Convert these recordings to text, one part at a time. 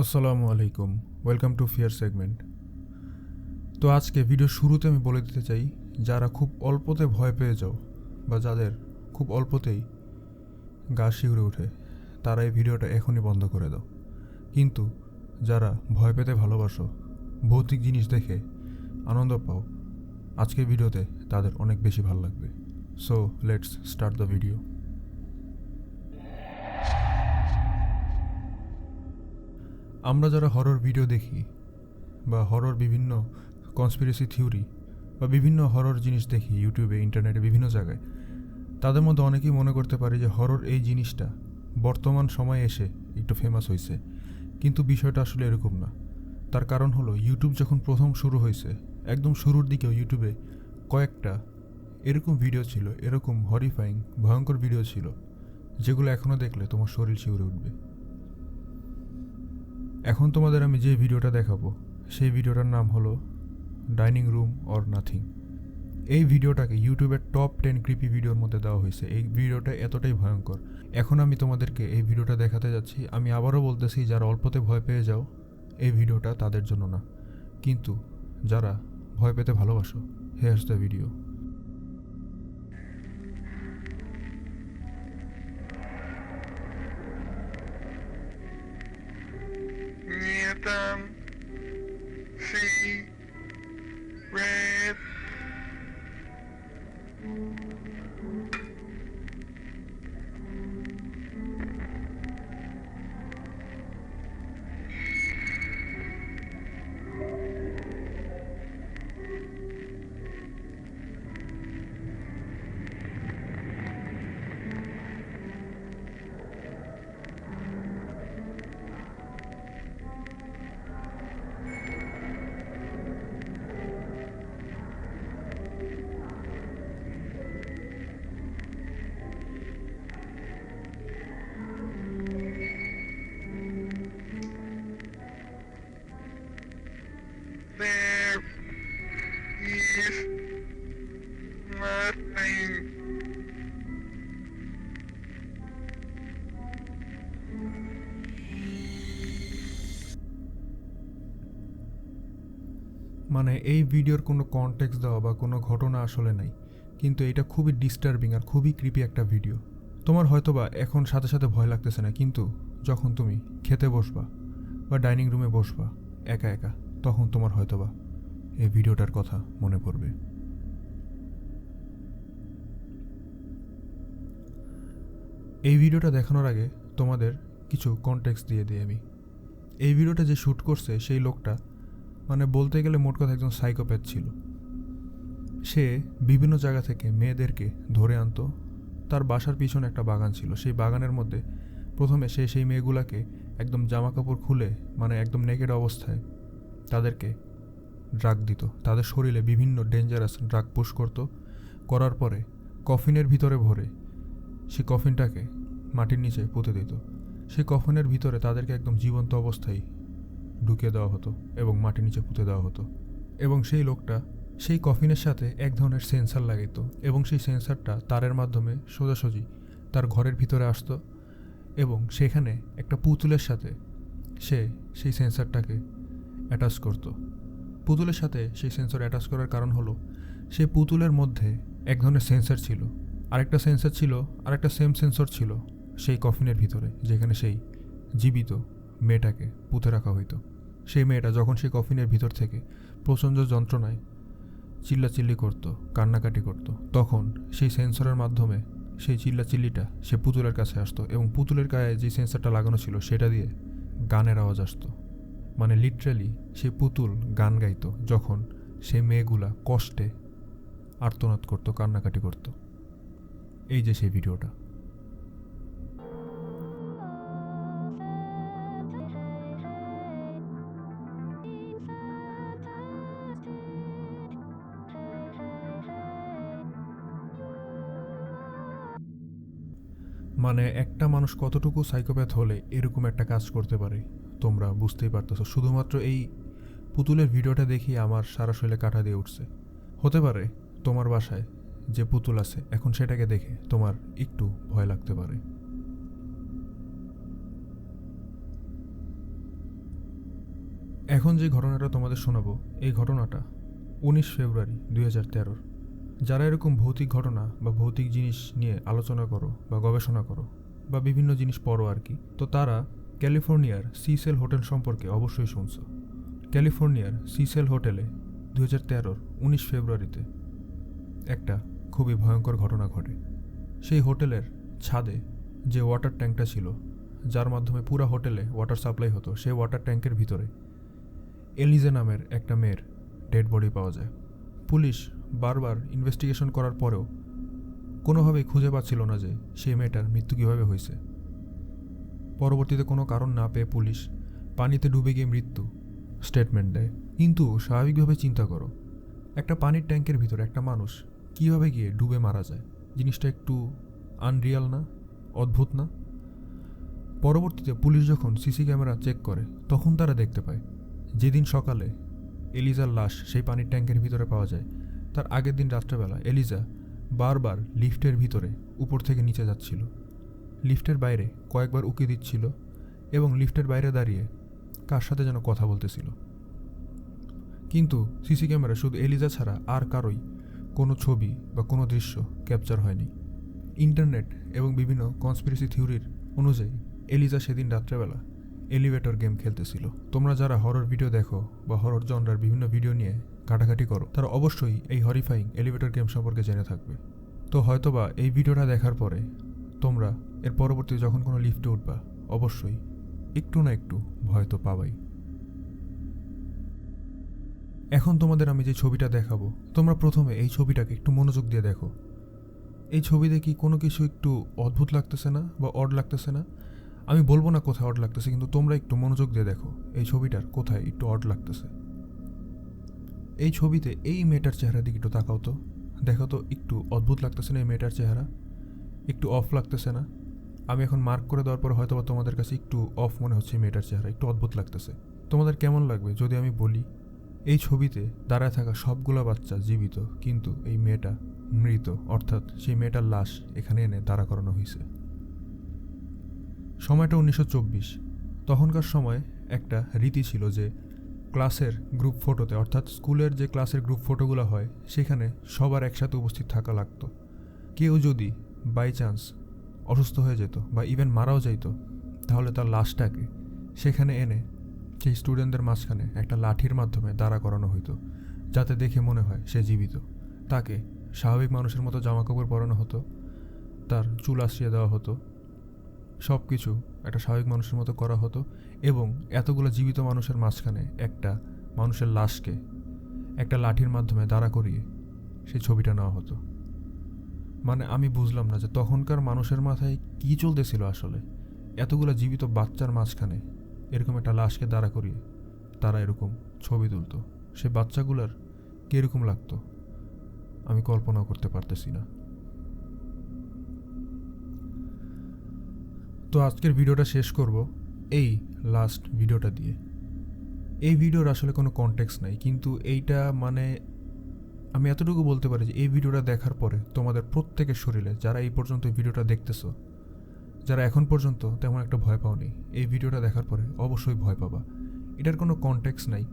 আসসালামু আলাইকুম। Welcome to fear segment তো আজকে ভিডিও শুরুতে আমি বলে দিতে চাই, যারা খুব অল্পতে ভয় পেয়ে যাও বা যাদের খুব অল্পতেই গা শিউরে ওঠে, তারা এই ভিডিওটা এখনই বন্ধ করে দাও। কিন্তু যারা ভয় পেতে ভালোবাসো, ভৌতিক জিনিস দেখে আনন্দ পাও, আজকের ভিডিওতে তাদের অনেক বেশি ভালো লাগবে। So let's start the video আমরা যারা হরর ভিডিও দেখি, বা হরর বিভিন্ন কনস্পিরেসি থিওরি বা বিভিন্ন হরর জিনিস দেখি ইউটিউবে ইন্টারনেটে বিভিন্ন জায়গায়, তাদের মধ্যে অনেকেই মনে করতে পারে যে হরর এই জিনিসটা বর্তমান সময়ে এসে একটু ফেমাস হয়েছে। কিন্তু বিষয়টা আসলে এরকম না। তার কারণ হলো ইউটিউব যখন প্রথম শুরু হয়েছে, একদম শুরুর দিকেও ইউটিউবে কয়েকটা এরকম ভিডিও ছিল, এরকম হরিফাইং ভয়ঙ্কর ভিডিও ছিল, যেগুলো এখনও দেখলে তোমার শরীর শিউরে উঠবে। এখন তোমাদের আমি যে ভিডিওটা দেখাবো, সেই ভিডিওটার নাম হলো ডাইনিং রুম অর নাথিং। এই ভিডিওটাকে ইউটিউবের টপ টেন ক্রিপি ভিডিওর মধ্যে দেওয়া হয়েছে। এই ভিডিওটা এতটাই ভয়ঙ্কর। এখন আমি তোমাদেরকে এই ভিডিওটা দেখাতে যাচ্ছি। আমি আবারও বলতেছি, যারা অল্পতে ভয় পেয়ে যাও, এই ভিডিওটা তাদের জন্য না। কিন্তু যারা ভয় পেতে ভালোবাসো here's the video them read. red. There is nothing. মানে এই ভিডিওর কোনো কনটেক্স দেওয়া বা কোনো ঘটনা আসলে নাই কিন্তু এটা খুবই ডিস্টার্বিং আর খুবই ক্রিপি একটা ভিডিও তোমার হয়তোবা এখন সাথে সাথে ভয় লাগতেছে না, কিন্তু যখন তুমি খেতে বসবা বা ডাইনিং রুমে বসবা, একা একা তখন তোমার হয়তোবা এই ভিডিওটার কথা মনে পড়বে। এই ভিডিওটা দেখানোর আগে তোমাদের কিছু কনটেক্স দিয়ে দিই আমি। এই ভিডিওটা যে শ্যুট করছে সেই লোকটা মানে বলতে গেলে মোট কথা একজন সাইকোপ্যাথ ছিল। সে বিভিন্ন জায়গা থেকে মেয়েদেরকে ধরে আনতো। তার বাসার পিছনে একটা বাগান ছিল। সেই বাগানের মধ্যে প্রথমে সে সেই মেয়েগুলাকে একদম জামা কাপড় খুলে মানে একদম নেকেড অবস্থায় তাদেরকে ড্রাগ দিত। তাদের শরীরে বিভিন্ন ডেঞ্জারাস ড্রাগ পুশ করতো। করার পরে কফিনের ভিতরে ভরে সেই কফিনটাকে মাটির নিচে পুঁতে দিত। সেই কফিনের ভিতরে তাদেরকে একদম জীবন্ত অবস্থায় ঢুকিয়ে দেওয়া হতো এবং মাটির নিচে পুঁতে দেওয়া হতো। এবং সেই লোকটা সেই কফিনের সাথে এক ধরনের সেন্সার লাগিত এবং সেই সেন্সারটা তারের মাধ্যমে সোজাসুজি তার ঘরের ভিতরে আসতো এবং সেখানে একটা পুতুলের সাথে সে সেই সেন্সারটাকে অ্যাটাচ করত। পুতুলের সাথে সেই সেন্সর অ্যাটাচ করার কারণ হলো, সে পুতুলের মধ্যে এক ধরনের সেন্সর ছিল। আরেকটা সেন্সর ছিল, আরেকটা সেম সেন্সর ছিল সেই কফিনের ভিতরে, যেখানে সেই জীবিত মেয়েটাকে পুঁতে রাখা হইতো। সেই মেয়েটা যখন সেই কফিনের ভিতর থেকে প্রচণ্ড যন্ত্রণায় চিল্লাচিল্লি করত, কান্নাকাটি করত, তখন সেই সেন্সরের মাধ্যমে সেই চিল্লাচিল্লিটা সে পুতুলের কাছে আসতো এবং পুতুলের গায়ে যে সেন্সরটা লাগানো ছিল, সেটা দিয়ে গানের আওয়াজ আসতো। মানে লিটারালি সে পুতুল গান গাইতো যখন সে মেয়েগুলা কষ্টে আর্তনাদ করতো, কান্নাকাটি করতো। এই যে সেই ভিডিওটা। মানে একটা মানুষ কতটুকু সাইকোপ্যাথ হলে এরকম একটা কাজ করতে পারে? তোমরা বুঝতেই পারতেছো। শুধুমাত্র এই পুতুলের ভিডিওটা দেখি আমার সারা শরীরে কাটা দিয়ে উঠছে। হতে পারে তোমার বাসায় যে পুতুল আছে, এখন সেটাকে দেখে তোমার একটু ভয় লাগতে পারে। এখন যে ঘটনাটা তোমাদের শোনাবো, এই ঘটনাটা উনিশ ফেব্রুয়ারি দুই হাজার তেরোর। যারা এরকম ভৌতিক ঘটনা বা ভৌতিক জিনিস নিয়ে আলোচনা করো বা গবেষণা করো বা বিভিন্ন জিনিস পড়ো আর কি, তো তারা ক্যালিফোর্নিয়ার সিসেল হোটেল সম্পর্কে অবশ্যই শুনছো। ক্যালিফোর্নিয়ার সিসেল হোটেলে দু হাজার তেরোর উনিশ ফেব্রুয়ারিতে একটা খুবই ভয়ঙ্কর ঘটনা ঘটে। সেই হোটেলের ছাদে যে ওয়াটার ট্যাঙ্কটা ছিল, যার মাধ্যমে পুরো হোটেলে ওয়াটার সাপ্লাই হতো, সেই ওয়াটার ট্যাঙ্কের ভিতরে এলিজা নামের একটা মেয়ের ডেড বডি পাওয়া যায়। পুলিশ বারবার ইনভেস্টিগেশন করার পরেও কোনোভাবেই খুঁজে পাচ্ছিল না যে সেই মেয়েটার মৃত্যু কীভাবে হয়েছে। পরবর্তীতে কোনো কারণ না পেয়ে পুলিশ পানিতে ডুবে গিয়ে মৃত্যু স্টেটমেন্ট দেয়। কিন্তু স্বাভাবিকভাবে চিন্তা করো, একটা পানির ট্যাঙ্কের ভিতরে একটা মানুষ কীভাবে গিয়ে ডুবে মারা যায়? জিনিসটা একটু আনরিয়াল না? অদ্ভুত না? পরবর্তীতে পুলিশ যখন সিসি ক্যামেরা চেক করে, তখন তারা দেখতে পায়, যেদিন সকালে এলিজার লাশ সেই পানির ট্যাঙ্কের ভিতরে পাওয়া যায়, তার আগের দিন রাত্রেবেলা এলিজা বারবার লিফটের ভিতরে উপর থেকে নিচে যাচ্ছিল। লিফটের বাইরে কয়েকবার উকি দিচ্ছিল এবং লিফটের বাইরে দাঁড়িয়ে কার সাথে যেন কথা বলতেছিল। কিন্তু সিসি ক্যামেরা শুধু এলিজা ছাড়া আর কারোই কোনো ছবি বা কোনো দৃশ্য ক্যাপচার হয়নি। ইন্টারনেট এবং বিভিন্ন কনস্পিরেসি থিওরির অনুযায়ী এলিজা সেদিন রাত্রেবেলা এলিভেটর গেম খেলতেছিল। তোমরা যারা হরর ভিডিও দেখো বা হরর জনরার বিভিন্ন ভিডিও নিয়ে ঘাটাঘাটি করো, তারা অবশ্যই এই হরিফাইং এলিভেটর গেম সম্পর্কে জেনে থাকবে। তো হয়তোবা এই ভিডিওটা দেখার পরে তোমরা এর পরবর্তীতে যখন কোনো লিফটে উঠবা, অবশ্যই একটু না একটু ভয় তো পাবাই। এখন তোমাদের আমি যে ছবিটা দেখাবো, তোমরা প্রথমে এই ছবিটাকে একটু মনোযোগ দিয়ে দেখো। এই ছবিতে কি কোনো কিছু একটু অদ্ভুত লাগতেছে না বা অড লাগতেছে না? আমি বলব না কোথায় অড লাগতেছে, কিন্তু তোমরা একটু মনোযোগ দিয়ে দেখো এই ছবিটার কোথায় একটু অড লাগতেছে। এই ছবিতে এই মেয়েটার চেহারা দিকে একটু তাকাও তো। দেখো তো, একটু অদ্ভুত লাগতেছে না এই মেয়েটার চেহারা? একটু অফ লাগতেছে না? আমি এখন মার্ক করে দেওয়ার পর হয়তো তোমাদের কাছে একটু অফ মনে হচ্ছে মেয়েটার চেহারা, একটু অদ্ভুত লাগতেছে। তোমাদের কেমন লাগবে যদি আমি বলি? এই ছবিতে দাঁড়ায় থাকা সবগুলো বাচ্চা জীবিত, কিন্তু এই মেয়েটা মৃত, অর্থাৎ সেই মেয়েটার লাশ এখানে এনে দাঁড়া করানো হয়েছে। সময়টা উনিশশো চব্বিশ। তখনকার সময় একটা রীতি ছিল যে ক্লাসের গ্রুপ ফটোতে অর্থাৎ স্কুলের যে ক্লাসের গ্রুপ ফটোগুলো হয়, সেখানে সবার একসাথে উপস্থিত থাকা লাগতো। কেউ যদি বাই চান্স অসুস্থ হয়ে যেত বা ইভেন মারাও যাইত, তাহলে তার লাশটাকে সেখানে এনে সেই স্টুডেন্টদের মাঝখানে একটা লাঠির মাধ্যমে দাঁড়া করানো হতো যাতে দেখে মনে হয় সে জীবিত। তাকে স্বাভাবিক মানুষের মতো জামা কাপড় পরানো হতো, তার চুল আসিয়ে দেওয়া হতো সব কিছু একটা স্বাভাবিক মানুষের মতো করা হতো এবং এতগুলো জীবিত মানুষের মাঝখানে একটা মানুষের লাশকে একটা লাঠির মাধ্যমে দাঁড়া করিয়ে সেই ছবিটা নেওয়া হতো। মানে আমি বুঝলাম না যে তখনকার মানুষের মাথায় কী চলতেছিল আসলে। এতগুলো জীবিত বাচ্চার মাঝখানে এরকম একটা লাশকে দাঁড়া করিয়ে তারা এরকম ছবি তুলতো। সে বাচ্চাগুলার কীরকম লাগতো? আমি কল্পনাও করতে পারতেছি না। তো আজকের ভিডিওটা শেষ করব এই লাস্ট ভিডিওটা দিয়ে। এই ভিডিওর আসলে কোনো কন্টেক্স নাই, কিন্তু এইটা মানে আমি এতটুকু বলতে পারি যে এই ভিডিওটা দেখার পরে তোমাদের প্রত্যেকের শরীরে, যারা এই পর্যন্ত ভিডিওটা দেখতেছো, যারা এখন পর্যন্ত তেমন একটা ভয় পাওনি, এই ভিডিওটা দেখার পরে অবশ্যই ভয় পাবা। এটার কোনো কন্টেক্স নাই।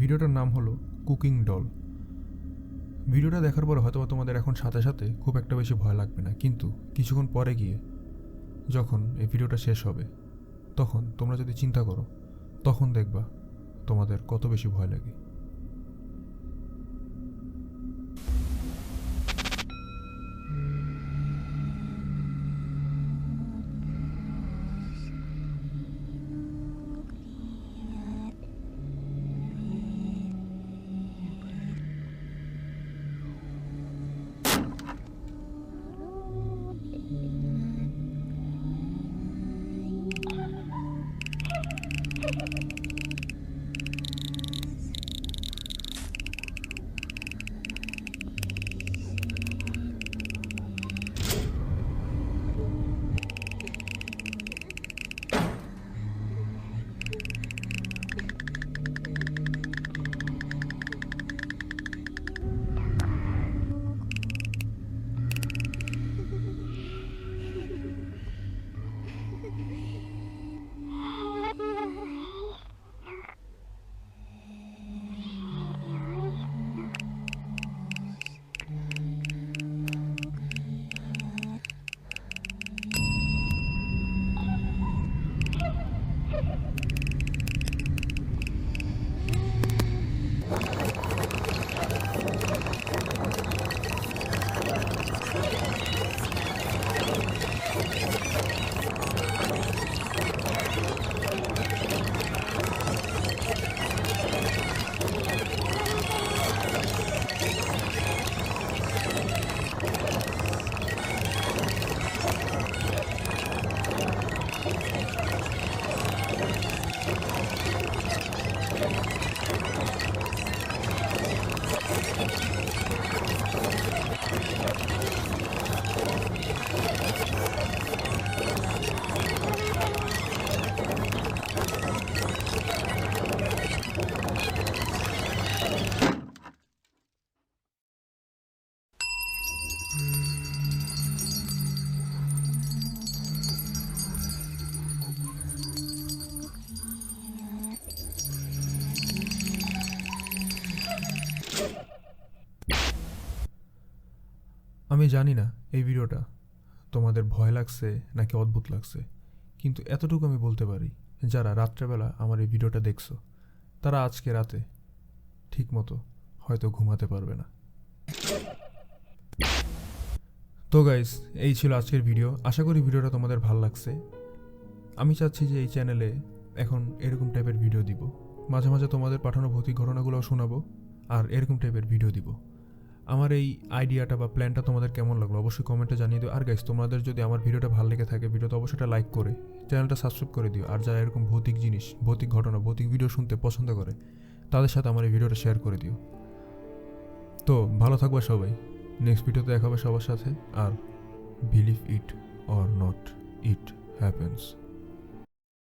ভিডিওটার নাম হলো কুকিং ডল। ভিডিওটা দেখার পরে হয়তো তোমাদের এখন সাথে সাথে খুব একটা বেশি ভয় লাগবে না, কিন্তু কিছুক্ষণ পরে গিয়ে যখন এই ভিডিওটা শেষ হবে, তখন তোমরা যদি চিন্তা করো, তখন দেখবা তোমাদের কত বেশি ভয় লাগে। জানি না এই ভিডিওটা। তোমাদের ভয় লাগছে নাকি অদ্ভুত লাগছে? কিন্তু এতটুকু আমি বলতে পারি, যারা রাত্রেবেলা আমার এই ভিডিওটা দেখছ, তারা আজকে রাতে ঠিকমতো হয়তো ঘুমাতে পারবে না। তো গাইস এই ছিল আজকের ভিডিও। আশা করি ভিডিওটা তোমাদের ভালো লাগছে। আমি চাচ্ছি যে এই চ্যানেলে এখন এরকম টাইপের ভিডিও দিব। মাঝে মাঝে তোমাদের পাঠানো ভৌতিক ঘটনাগুলোও শোনাবো, আর এরকম টাইপের ভিডিও দিব। আমার এই আইডিয়াটা বা প্ল্যানটা তোমাদের কেমন লাগল অবশ্যই কমেন্টে জানিয়ে দিও। আর গাইস তোমাদের যদি আমার ভিডিওটা ভালো লেগে থাকে ভিডিওটা অবশ্যই একটা লাইক করে চ্যানেলটা সাবস্ক্রাইব করে দিও। আর যারা এরকম ভৌতিক জিনিস, ভৌতিক ঘটনা, ভৌতিক ভিডিও শুনতে পছন্দ করে, তাদের সাথে আমার এই ভিডিওটা শেয়ার করে দিও। তো, ভালো থাকবে সবাই। নেক্সট ভিডিওতে দেখা হবে সবার সাথে। আর believe it or not it happens